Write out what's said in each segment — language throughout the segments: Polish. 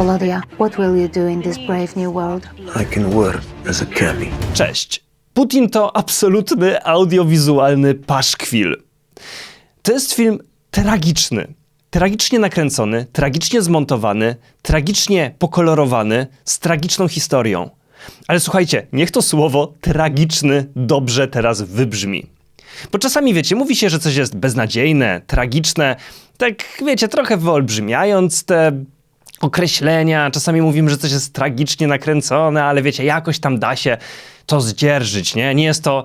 Volodya, what will you do in this brave new world? I can work as a cabbie. Cześć. Putin to absolutny audiowizualny paszkwil. To jest film tragiczny. Tragicznie nakręcony, tragicznie zmontowany, tragicznie pokolorowany, z tragiczną historią. Ale słuchajcie, niech to słowo tragiczny dobrze teraz wybrzmi. Bo czasami, wiecie, mówi się, że coś jest beznadziejne, tragiczne, tak, wiecie, trochę wyolbrzymiając te określenia. Czasami mówimy, że coś jest tragicznie nakręcone, ale wiecie, jakoś tam da się to zdzierżyć, nie? Nie jest to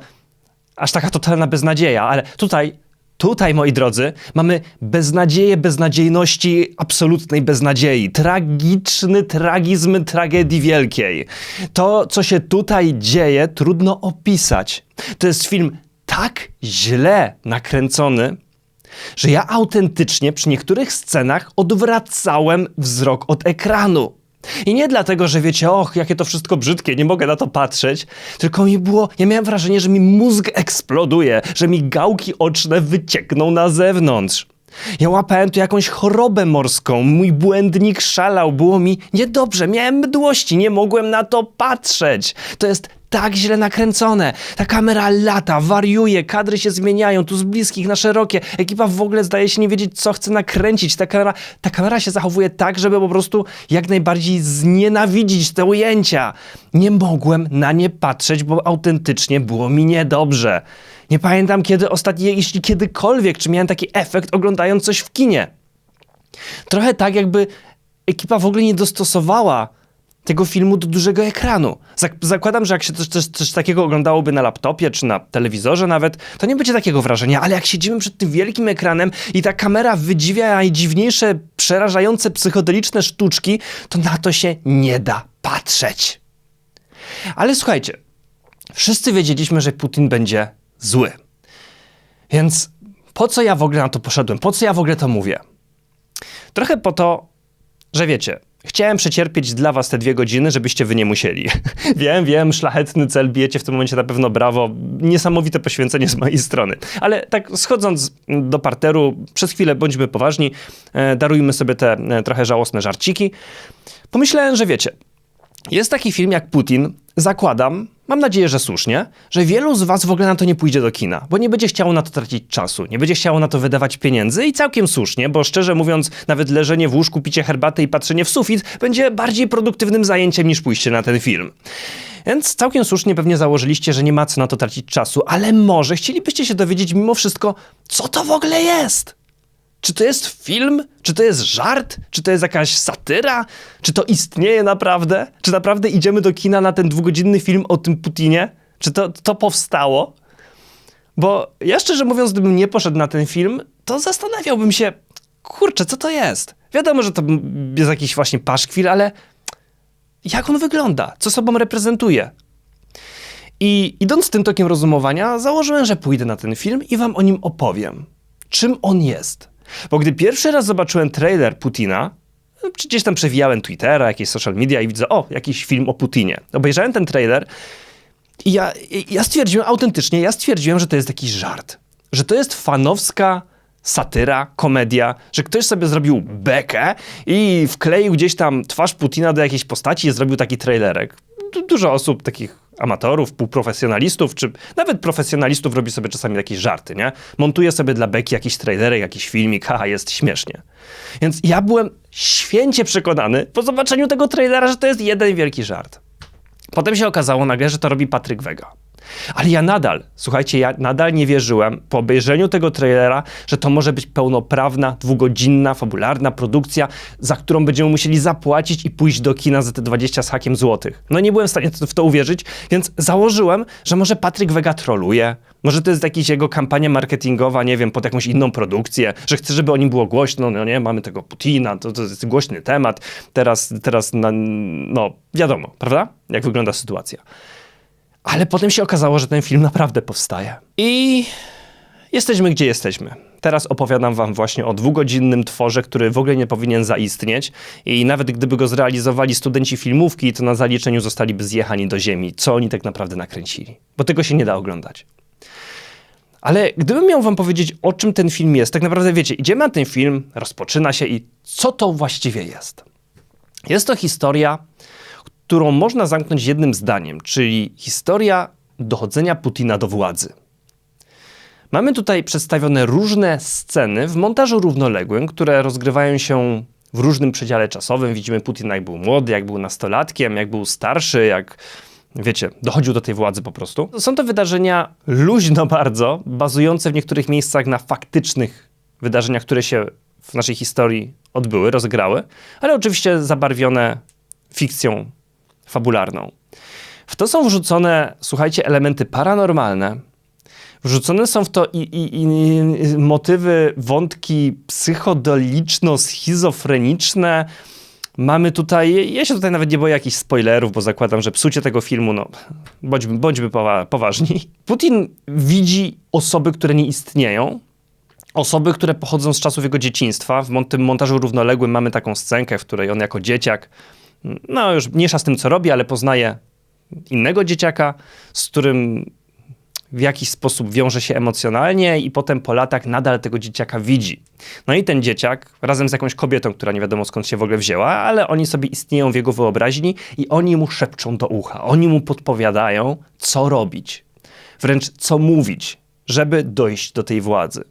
aż taka totalna beznadzieja, ale tutaj, tutaj, moi drodzy, mamy beznadzieję beznadziejności, absolutnej beznadziei. Tragiczny tragizm tragedii wielkiej. To, co się tutaj dzieje, trudno opisać. To jest film tak źle nakręcony, że ja autentycznie przy niektórych scenach odwracałem wzrok od ekranu. I nie dlatego, że wiecie, och, jakie to wszystko brzydkie, nie mogę na to patrzeć, tylko mi było, ja miałem wrażenie, że mi mózg eksploduje, że mi gałki oczne wyciekną na zewnątrz. Ja łapałem tu jakąś chorobę morską, mój błędnik szalał, było mi niedobrze, miałem mdłości, nie mogłem na to patrzeć. To jest tak źle nakręcone. Ta kamera lata, wariuje, kadry się zmieniają, tu z bliskich na szerokie. Ekipa w ogóle zdaje się nie wiedzieć, co chce nakręcić. Ta kamera, ta kamera się zachowuje tak, żeby po prostu jak najbardziej znienawidzić te ujęcia. Nie mogłem na nie patrzeć, bo autentycznie było mi niedobrze. Nie pamiętam kiedy ostatnio, jeśli kiedykolwiek, czy miałem taki efekt oglądając coś w kinie. Trochę tak, jakby ekipa w ogóle nie dostosowała tego filmu do dużego ekranu. Zak- zakładam, że jak się coś, coś, coś takiego oglądałoby na laptopie czy na telewizorze nawet, to nie będzie takiego wrażenia, ale jak siedzimy przed tym wielkim ekranem i ta kamera wydziwia najdziwniejsze, przerażające, psychodeliczne sztuczki, to na to się nie da patrzeć. Ale słuchajcie, wszyscy wiedzieliśmy, że Putin będzie zły. Więc po co ja w ogóle na to poszedłem? Po co ja w ogóle to mówię? Trochę po to, że wiecie, chciałem przecierpieć dla was te dwie godziny, żebyście wy nie musieli. wiem, wiem, szlachetny cel, bijecie w tym momencie na pewno brawo. Niesamowite poświęcenie z mojej strony. Ale tak schodząc do parteru, przez chwilę bądźmy poważni, e, darujmy sobie te e, trochę żałosne żarciki. Pomyślałem, że wiecie, jest taki film jak Putin. Zakładam, mam nadzieję, że słusznie, że wielu z was w ogóle na to nie pójdzie do kina, bo nie będzie chciało na to tracić czasu, nie będzie chciało na to wydawać pieniędzy i całkiem słusznie, bo szczerze mówiąc, nawet leżenie w łóżku, picie herbaty i patrzenie w sufit będzie bardziej produktywnym zajęciem niż pójście na ten film. Więc całkiem słusznie pewnie założyliście, że nie ma co na to tracić czasu, ale może chcielibyście się dowiedzieć mimo wszystko, co to w ogóle jest. Czy to jest film? Czy to jest żart? Czy to jest jakaś satyra? Czy to istnieje naprawdę? Czy naprawdę idziemy do kina na ten dwugodzinny film o tym Putinie? Czy to, to powstało? Bo ja szczerze mówiąc, gdybym nie poszedł na ten film, to zastanawiałbym się, kurczę, co to jest? Wiadomo, że to jest jakiś właśnie paszkwil, ale jak on wygląda? Co sobą reprezentuje? I idąc tym tokiem rozumowania, założyłem, że pójdę na ten film i wam o nim opowiem. Czym on jest? Bo gdy pierwszy raz zobaczyłem trailer Putina, no, gdzieś tam przewijałem Twittera, jakieś social media i widzę, o, jakiś film o Putinie. Obejrzałem ten trailer i ja, ja stwierdziłem, autentycznie, ja stwierdziłem, że to jest jakiś żart. Że to jest fanowska satyra, komedia, że ktoś sobie zrobił bekę i wkleił gdzieś tam twarz Putina do jakiejś postaci i zrobił taki trailerek. Du- Dużo osób, takich amatorów, półprofesjonalistów, czy nawet profesjonalistów robi sobie czasami jakieś żarty, nie? Montuje sobie dla beki jakiś trailerek, jakiś filmik, haha, jest śmiesznie. Więc ja byłem święcie przekonany po zobaczeniu tego trailera, że to jest jeden wielki żart. Potem się okazało nagle, że to robi Patryk Wega. Ale ja nadal, słuchajcie, ja nadal nie wierzyłem po obejrzeniu tego trailera, że to może być pełnoprawna, dwugodzinna, fabularna produkcja, za którą będziemy musieli zapłacić i pójść do kina za te 20 z hakiem złotych. No nie byłem w stanie w to uwierzyć, więc założyłem, że może Patryk Wega troluje, może to jest jakaś jego kampania marketingowa, nie wiem, pod jakąś inną produkcję, że chce, żeby o nim było głośno, no nie, mamy tego Putina, to, to jest głośny temat, teraz, teraz na, no wiadomo, prawda? Jak wygląda sytuacja. Ale potem się okazało, że ten film naprawdę powstaje. I jesteśmy gdzie jesteśmy. Teraz opowiadam wam właśnie o dwugodzinnym tworze, który w ogóle nie powinien zaistnieć i nawet gdyby go zrealizowali studenci filmówki, to na zaliczeniu zostaliby zjechani do ziemi. Co oni tak naprawdę nakręcili? Bo tego się nie da oglądać. Ale gdybym miał wam powiedzieć, o czym ten film jest, tak naprawdę wiecie, idziemy na ten film, rozpoczyna się i co to właściwie jest? Jest to historia, którą można zamknąć jednym zdaniem, czyli historia dochodzenia Putina do władzy. Mamy tutaj przedstawione różne sceny w montażu równoległym, które rozgrywają się w różnym przedziale czasowym. Widzimy Putina, jak był młody, jak był nastolatkiem, jak był starszy, jak wiecie, dochodził do tej władzy po prostu. Są to wydarzenia luźno bardzo, bazujące w niektórych miejscach na faktycznych wydarzeniach, które się w naszej historii odbyły, rozegrały, ale oczywiście zabarwione fikcją fabularną. W to są wrzucone, słuchajcie, elementy paranormalne. Wrzucone są w to i, i, i motywy, wątki psychodoliczno-schizofreniczne. Mamy tutaj, ja się tutaj nawet nie boję jakichś spoilerów, bo zakładam, że psucie tego filmu, no bądźmy, bądźmy powa poważni. Putin widzi osoby, które nie istnieją, osoby, które pochodzą z czasów jego dzieciństwa. W tym montażu równoległym mamy taką scenkę, w której on jako dzieciak, no już mniejsza z tym, co robi, ale poznaje innego dzieciaka, z którym w jakiś sposób wiąże się emocjonalnie i potem po latach nadal tego dzieciaka widzi. No i ten dzieciak razem z jakąś kobietą, która nie wiadomo skąd się w ogóle wzięła, ale oni sobie istnieją w jego wyobraźni i oni mu szepczą do ucha. Oni mu podpowiadają, co robić. Wręcz co mówić, żeby dojść do tej władzy.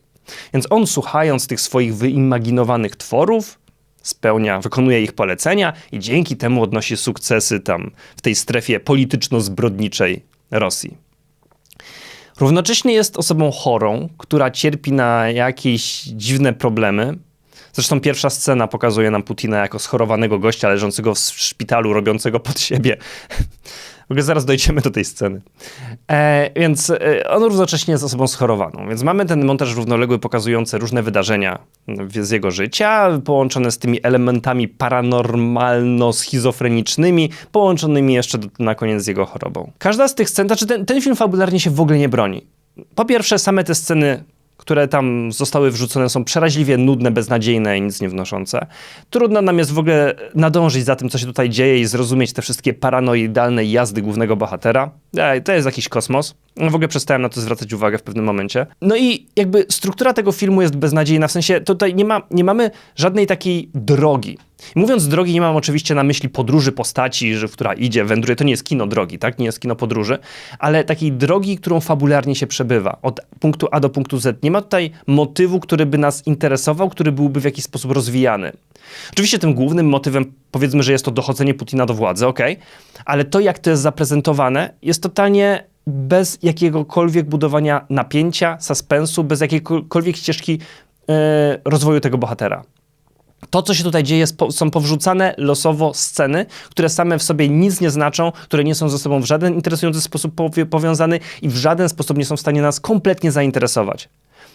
Więc on słuchając tych swoich wyimaginowanych tworów, spełnia, wykonuje ich polecenia i dzięki temu odnosi sukcesy tam w tej strefie polityczno-zbrodniczej Rosji. Równocześnie jest osobą chorą, która cierpi na jakieś dziwne problemy. Zresztą pierwsza scena pokazuje nam Putina jako schorowanego gościa leżącego w szpitalu, robiącego pod siebie w ogóle zaraz dojdziemy do tej sceny. E, więc e, on równocześnie jest osobą schorowaną. Więc mamy ten montaż równoległy pokazujący różne wydarzenia z jego życia, połączone z tymi elementami paranormalno-schizofrenicznymi, połączonymi jeszcze do, na koniec z jego chorobą. Każda z tych scen, znaczy ten, ten film fabularnie się w ogóle nie broni. Po pierwsze, same te sceny które tam zostały wrzucone, są przeraźliwie nudne, beznadziejne i nic nie wnoszące. Trudno nam jest w ogóle nadążyć za tym, co się tutaj dzieje i zrozumieć te wszystkie paranoidalne jazdy głównego bohatera. Ej, to jest jakiś kosmos. W ogóle przestałem na to zwracać uwagę w pewnym momencie. No i jakby struktura tego filmu jest beznadziejna, w sensie tutaj nie, ma, nie mamy żadnej takiej drogi. Mówiąc drogi, nie mam oczywiście na myśli podróży postaci, że, która idzie, wędruje. To nie jest kino drogi, tak? Nie jest kino podróży, ale takiej drogi, którą fabularnie się przebywa. Od punktu A do punktu Z. Nie ma tutaj motywu, który by nas interesował, który byłby w jakiś sposób rozwijany. Oczywiście tym głównym motywem, powiedzmy, że jest to dochodzenie Putina do władzy, ok, ale to, jak to jest zaprezentowane, jest totalnie bez jakiegokolwiek budowania napięcia, suspensu, bez jakiejkolwiek ścieżki yy, rozwoju tego bohatera. To, co się tutaj dzieje, są powrzucane losowo sceny, które same w sobie nic nie znaczą, które nie są ze sobą w żaden interesujący sposób powiązane i w żaden sposób nie są w stanie nas kompletnie zainteresować.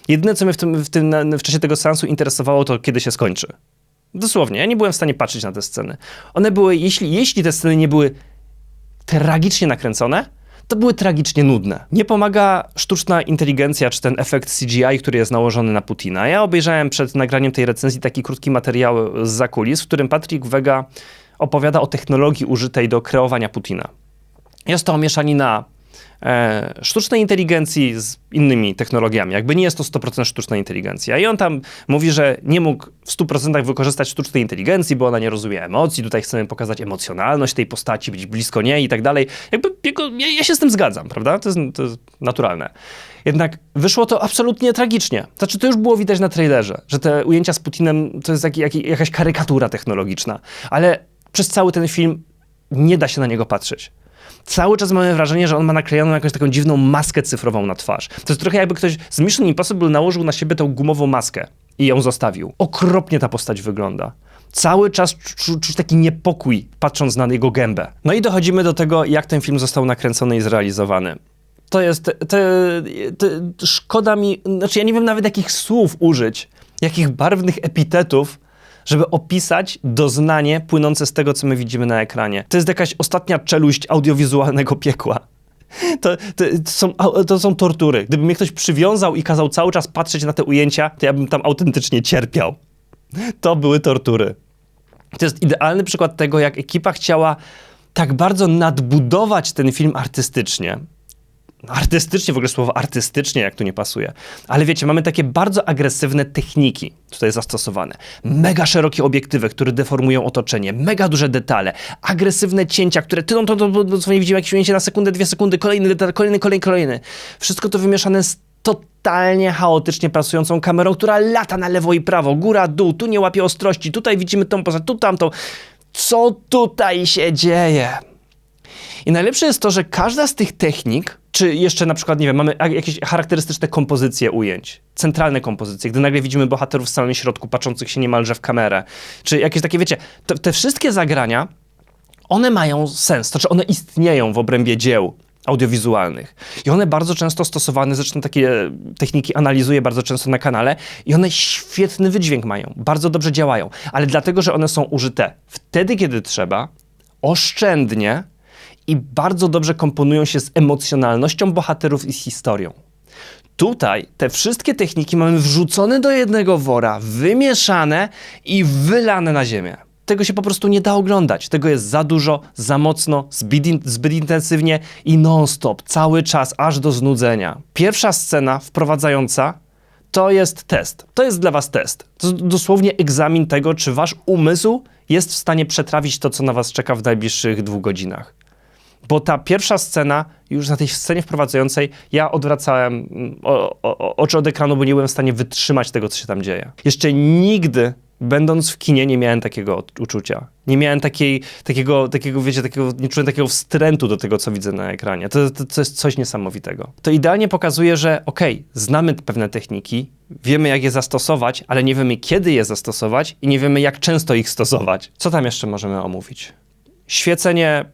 Jedyne, co mnie w, tym, w, tym, w czasie tego seansu interesowało, to kiedy się skończy. Dosłownie, ja nie byłem w stanie patrzeć na te sceny. One były, jeśli, jeśli te sceny nie były tragicznie nakręcone, to były tragicznie nudne. Nie pomaga sztuczna inteligencja czy ten efekt CGI, który jest nałożony na Putina. Ja obejrzałem przed nagraniem tej recenzji taki krótki materiał z zakulis, w którym Patrick Vega opowiada o technologii użytej do kreowania Putina. Jest to mieszanina sztucznej inteligencji z innymi technologiami. Jakby nie jest to 100% sztuczna inteligencja. I on tam mówi, że nie mógł w 100% wykorzystać sztucznej inteligencji, bo ona nie rozumie emocji. Tutaj chcemy pokazać emocjonalność tej postaci, być blisko niej i tak dalej. Jakby ja, ja, się z tym zgadzam, prawda? To jest, to jest naturalne. Jednak wyszło to absolutnie tragicznie. Znaczy, to już było widać na trailerze, że te ujęcia z Putinem to jest jak, jak, jakaś karykatura technologiczna. Ale przez cały ten film nie da się na niego patrzeć cały czas mamy wrażenie, że on ma naklejoną jakąś taką dziwną maskę cyfrową na twarz. To jest trochę jakby ktoś z Mission Impossible nałożył na siebie tą gumową maskę i ją zostawił. Okropnie ta postać wygląda. Cały czas czuć taki niepokój, patrząc na jego gębę. No i dochodzimy do tego, jak ten film został nakręcony i zrealizowany. To jest. Te, te, szkoda mi. Znaczy, ja nie wiem nawet jakich słów użyć, jakich barwnych epitetów żeby opisać doznanie płynące z tego, co my widzimy na ekranie. To jest jakaś ostatnia czeluść audiowizualnego piekła. To, to, to, są, to są tortury. Gdyby mnie ktoś przywiązał i kazał cały czas patrzeć na te ujęcia, to ja bym tam autentycznie cierpiał. To były tortury. To jest idealny przykład tego, jak ekipa chciała tak bardzo nadbudować ten film artystycznie, artystycznie, w ogóle słowo artystycznie, jak tu nie pasuje. Ale wiecie, mamy takie bardzo agresywne techniki tutaj zastosowane. Mega szerokie obiektywy, które deformują otoczenie, mega duże detale, agresywne cięcia, które ty, no to, to, to dosłownie widzimy jakieś ujęcie na sekundę, dwie sekundy, kolejny detal, kolejny, kolejny, kolejny. Wszystko to wymieszane z totalnie chaotycznie pracującą kamerą, która lata na lewo i prawo, góra, dół, tu nie łapie ostrości, tutaj widzimy tą postać, tu tamtą. Co tutaj się dzieje? I najlepsze jest to, że każda z tych technik, czy jeszcze na przykład, nie wiem, mamy jakieś charakterystyczne kompozycje ujęć, centralne kompozycje, gdy nagle widzimy bohaterów w samym środku, patrzących się niemalże w kamerę, czy jakieś takie, wiecie, to, te wszystkie zagrania, one mają sens, to czy one istnieją w obrębie dzieł audiowizualnych. I one bardzo często stosowane, zresztą takie techniki analizuję bardzo często na kanale i one świetny wydźwięk mają, bardzo dobrze działają, ale dlatego, że one są użyte wtedy, kiedy trzeba, oszczędnie i bardzo dobrze komponują się z emocjonalnością bohaterów i z historią. Tutaj te wszystkie techniki mamy wrzucone do jednego wora, wymieszane i wylane na ziemię. Tego się po prostu nie da oglądać. Tego jest za dużo, za mocno, zbyt, in, zbyt intensywnie i non-stop, cały czas, aż do znudzenia. Pierwsza scena wprowadzająca to jest test. To jest dla was test. To dosłownie egzamin tego, czy wasz umysł jest w stanie przetrawić to, co na was czeka w najbliższych dwóch godzinach. Bo ta pierwsza scena, już na tej scenie wprowadzającej, ja odwracałem mm, o, o, oczy od ekranu, bo nie byłem w stanie wytrzymać tego, co się tam dzieje. Jeszcze nigdy, będąc w kinie, nie miałem takiego uczucia. Nie miałem takiej, takiego, takiego, wiecie, takiego, nie czułem takiego wstrętu do tego, co widzę na ekranie. To, to, to jest coś niesamowitego. To idealnie pokazuje, że okej, okay, znamy pewne techniki, wiemy, jak je zastosować, ale nie wiemy, kiedy je zastosować i nie wiemy, jak często ich stosować. Co tam jeszcze możemy omówić? Świecenie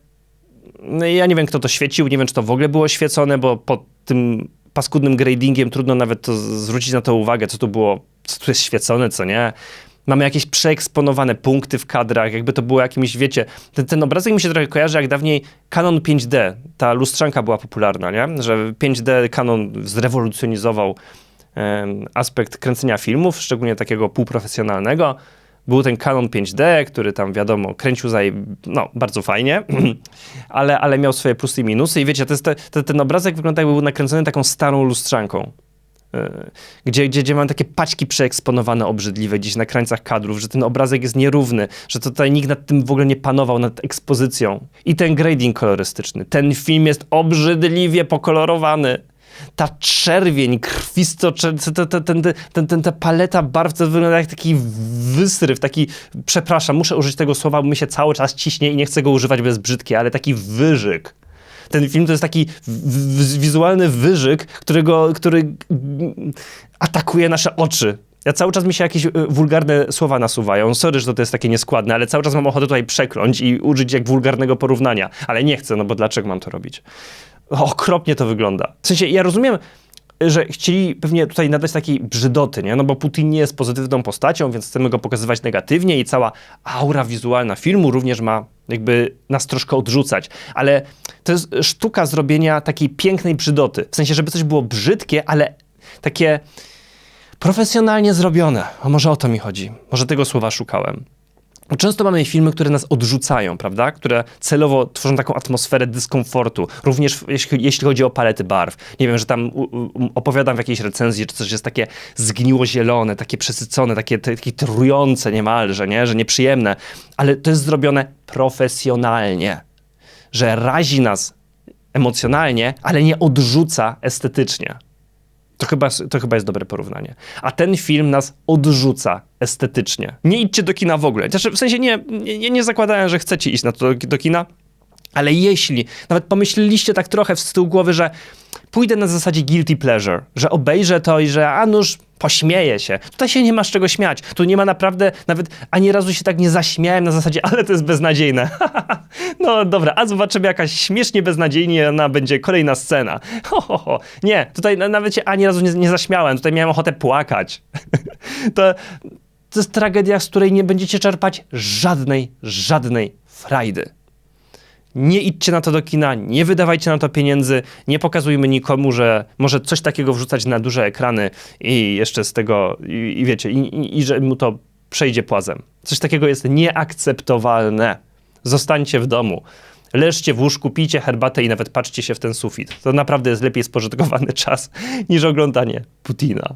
ja nie wiem, kto to świecił, nie wiem, czy to w ogóle było świecone, bo pod tym paskudnym gradingiem trudno nawet to zwrócić na to uwagę, co tu było, co tu jest świecone, co nie. Mamy jakieś przeeksponowane punkty w kadrach, jakby to było jakimś, wiecie, ten, ten obrazek mi się trochę kojarzy, jak dawniej Canon 5D, ta lustrzanka była popularna, nie? Że 5D Canon zrewolucjonizował um, aspekt kręcenia filmów, szczególnie takiego półprofesjonalnego. Był ten Canon 5D, który tam wiadomo, kręcił za no, bardzo fajnie, ale, ale miał swoje plusy i minusy. I wiecie, to te, te, ten obrazek wygląda jakby był nakręcony taką starą lustrzanką. Yy, gdzie, gdzie, gdzie mam takie paćki przeeksponowane obrzydliwe gdzieś na krańcach kadrów, że ten obrazek jest nierówny, że tutaj nikt nad tym w ogóle nie panował, nad ekspozycją. I ten grading kolorystyczny. Ten film jest obrzydliwie pokolorowany ta czerwień, krwisto, ten, ten, ten, ten, ta paleta barw to wygląda jak taki wysryw, taki, przepraszam, muszę użyć tego słowa, bo mi się cały czas ciśnie i nie chcę go używać bez brzydkie, ale taki wyżyk. Ten film to jest taki wizualny wyżyk, którego, który atakuje nasze oczy. Ja cały czas mi się jakieś y, wulgarne słowa nasuwają. Sorry, że to jest takie nieskładne, ale cały czas mam ochotę tutaj przekląć i użyć jak wulgarnego porównania. Ale nie chcę, no bo dlaczego mam to robić? Okropnie to wygląda. W sensie, ja rozumiem, że chcieli pewnie tutaj nadać takiej brzydoty, nie? No bo Putin nie jest pozytywną postacią, więc chcemy go pokazywać negatywnie i cała aura wizualna filmu również ma jakby nas troszkę odrzucać. Ale to jest sztuka zrobienia takiej pięknej brzydoty. W sensie, żeby coś było brzydkie, ale takie profesjonalnie zrobione. A może o to mi chodzi. Może tego słowa szukałem. Często mamy filmy, które nas odrzucają, prawda? Które celowo tworzą taką atmosferę dyskomfortu, również jeśli, jeśli chodzi o palety barw. Nie wiem, że tam u, u, opowiadam w jakiejś recenzji, że coś jest takie zgniło-zielone, takie przesycone, takie, takie trujące niemalże, nie? że nieprzyjemne, ale to jest zrobione profesjonalnie, że razi nas emocjonalnie, ale nie odrzuca estetycznie. To chyba, to chyba jest dobre porównanie. A ten film nas odrzuca estetycznie. Nie idźcie do kina w ogóle. Znaczy, w sensie nie, nie, nie zakładałem, że chcecie iść na to do, do kina, ale jeśli nawet pomyśleliście tak trochę w tył głowy, że pójdę na zasadzie guilty pleasure, że obejrzę to i że a nuż pośmieję się. Tutaj się nie ma z czego śmiać. Tu nie ma naprawdę, nawet ani razu się tak nie zaśmiałem na zasadzie, ale to jest beznadziejne. no dobra, a zobaczymy jakaś śmiesznie beznadziejna będzie kolejna scena. Ho, ho, ho. Nie, tutaj nawet się ani razu nie, nie zaśmiałem, tutaj miałem ochotę płakać. to, to jest tragedia, z której nie będziecie czerpać żadnej, żadnej frajdy. Nie idźcie na to do kina, nie wydawajcie na to pieniędzy, nie pokazujmy nikomu, że może coś takiego wrzucać na duże ekrany i jeszcze z tego, i, i wiecie, i, i, i że mu to przejdzie płazem. Coś takiego jest nieakceptowalne. Zostańcie w domu. leżcie w łóżku, pijcie herbatę i nawet patrzcie się w ten sufit. To naprawdę jest lepiej spożytkowany czas niż oglądanie Putina.